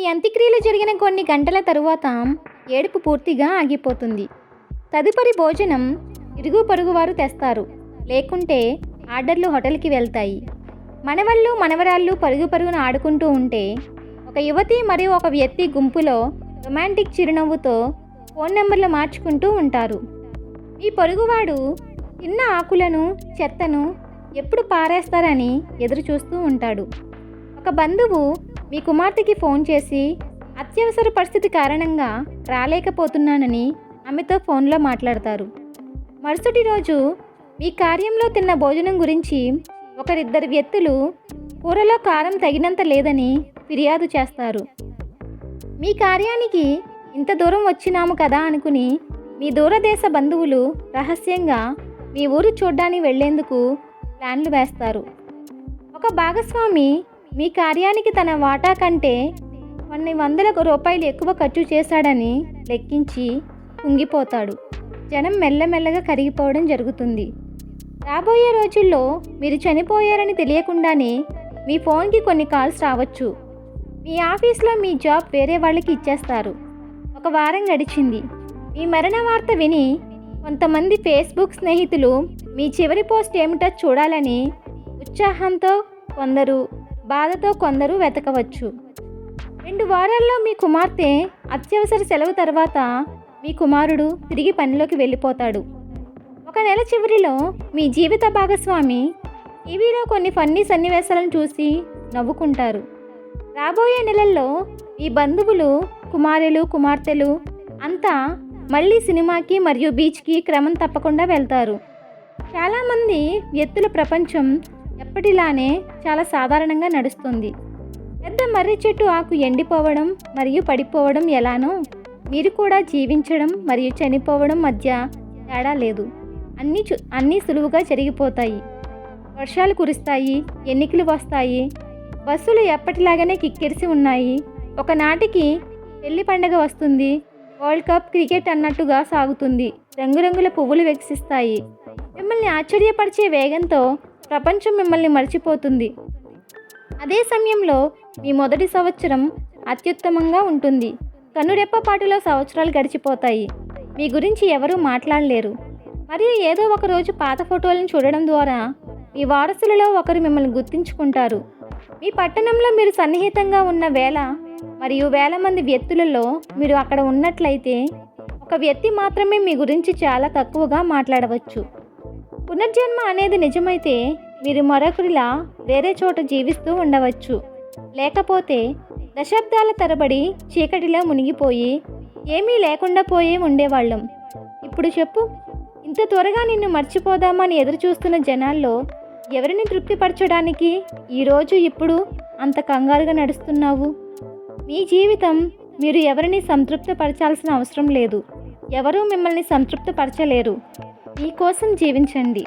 ఈ అంత్యక్రియలు జరిగిన కొన్ని గంటల తరువాత ఏడుపు పూర్తిగా ఆగిపోతుంది. తదుపరి భోజనం ఇరుగు పొరుగు వారు తెస్తారు. లేకుంటే ఆర్డర్లు హోటల్కి వెళ్తాయి. మనవళ్ళు మనవరాళ్ళు పరుగు పరుగున ఆడుకుంటూ ఉంటే ఒక యువతి మరియు ఒక వ్యక్తి గుంపులో రొమాంటిక్ చిరునవ్వుతో ఫోన్ నెంబర్లు మార్చుకుంటూ ఉంటారు. ఈ పొరుగువాడు తిన్న ఆకులను చెత్తను ఎప్పుడు పారేస్తారని ఎదురు చూస్తూ ఉంటాడు. ఒక బంధువు మీ కుమార్తెకి ఫోన్ చేసి అత్యవసర పరిస్థితి కారణంగా రాలేకపోతున్నానని ఆమెతో ఫోన్లో మాట్లాడతారు. మరుసటి రోజు మీ కార్యంలో తిన్న భోజనం గురించి ఒకరిద్దరు వ్యక్తులు కూరలో కారం తగినంత లేదని ఫిర్యాదు చేస్తారు. మీ కార్యానికి ఇంత దూరం వచ్చినాము కదా అనుకుని మీ దూరదేశ బంధువులు రహస్యంగా మీ ఊరు చూడ్డానికి వెళ్ళేందుకు ప్లాన్లు వేస్తారు. ఒక భాగస్వామి మీ కార్యానికి తన వాటా కంటే కొన్ని వందల రూపాయలు ఎక్కువ ఖర్చు చేశాడని లెక్కించి కుంగిపోతాడు. జనం మెల్లమెల్లగా కరిగిపోవడం జరుగుతుంది. రాబోయే రోజుల్లో మీరు చనిపోయారని తెలియకుండానే మీ ఫోన్కి కొన్ని కాల్స్ రావచ్చు. మీ ఆఫీస్లో మీ జాబ్ వేరే వాళ్ళకి ఇచ్చేస్తారు. ఒక వారం గడిచింది. మీ మరణ వార్త విని కొంతమంది ఫేస్బుక్ స్నేహితులు మీ చివరి పోస్ట్ ఏమిటో చూడాలని ఉత్సాహంతో కొందరు బాధతో కొందరు వెతకవచ్చు. రెండు వారాల్లో మీ కుమార్తె అత్యవసర సెలవు తర్వాత మీ కుమారుడు తిరిగి పనిలోకి వెళ్ళిపోతాడు. ఒక నెల చివరిలో మీ జీవిత భాగస్వామి టీవీలో కొన్ని ఫన్నీ సన్నివేశాలను చూసి నవ్వుకుంటారు. రాబోయే నెలల్లో ఈ బంధువులు కుమారులు కుమార్తెలు అంతా మళ్ళీ సినిమాకి మరియు బీచ్కి క్రమం తప్పకుండా వెళ్తారు. చాలామంది వ్యక్తుల ప్రపంచం ఎప్పటిలానే చాలా సాధారణంగా నడుస్తుంది. పెద్ద మర్రి చెట్టు ఆకు ఎండిపోవడం మరియు పడిపోవడం ఎలానో మీరు కూడా జీవించడం మరియు చనిపోవడం మధ్య తేడా లేదు. అన్నీ చు అన్నీ సులువుగా జరిగిపోతాయి. వర్షాలు కురుస్తాయి ఎన్నికలు వస్తాయి బస్సులు ఎప్పటిలాగానే కిక్కిరిసి ఉన్నాయి. ఒకనాటికి పెళ్ళి పండగ వస్తుంది వరల్డ్ కప్ క్రికెట్ అన్నట్టుగా సాగుతుంది. రంగురంగుల పువ్వులు వికసిస్తాయి. మిమ్మల్ని ఆశ్చర్యపరిచే వేగంతో ప్రపంచం మిమ్మల్ని మర్చిపోతుంది. అదే సమయంలో మీ మొదటి సంవత్సరం అత్యుత్తమంగా ఉంటుంది. కన్నురెప్పపాటులో సంవత్సరాలు గడిచిపోతాయి. మీ గురించి ఎవరూ మాట్లాడలేరు. మరియు ఏదో ఒక రోజు పాత ఫోటోలను చూడడం ద్వారా మీ వారసులలో ఒకరు మిమ్మల్ని గుర్తించుకుంటారు. మీ పట్టణంలో మీరు సన్నిహితంగా ఉన్న వేల మరియు వేల మంది వ్యక్తులలో మీరు అక్కడ ఉన్నట్లయితే ఒక వ్యక్తి మాత్రమే మీ గురించి చాలా తక్కువగా మాట్లాడవచ్చు. పునర్జన్మ అనేది నిజమైతే మీరు మరొకరిలా వేరే చోట జీవిస్తూ ఉండవచ్చు. లేకపోతే దశాబ్దాల తరబడి చీకటిలో మునిగిపోయి ఏమీ లేకుండా పోయే ఉండేవాళ్ళం. ఇప్పుడు చెప్పు ఇంత త్వరగా నిన్ను మర్చిపోదామని ఎదురు చూస్తున్న జనాల్లో ఎవరిని తృప్తిపరచడానికి ఈరోజు ఇప్పుడు అంత కంగారుగా నడుస్తున్నావు? మీ జీవితం మీరు ఎవరిని సంతృప్తిపరచాల్సిన అవసరం లేదు. ఎవరూ మిమ్మల్ని సంతృప్తిపరచలేరు. మీకోసం జీవించండి.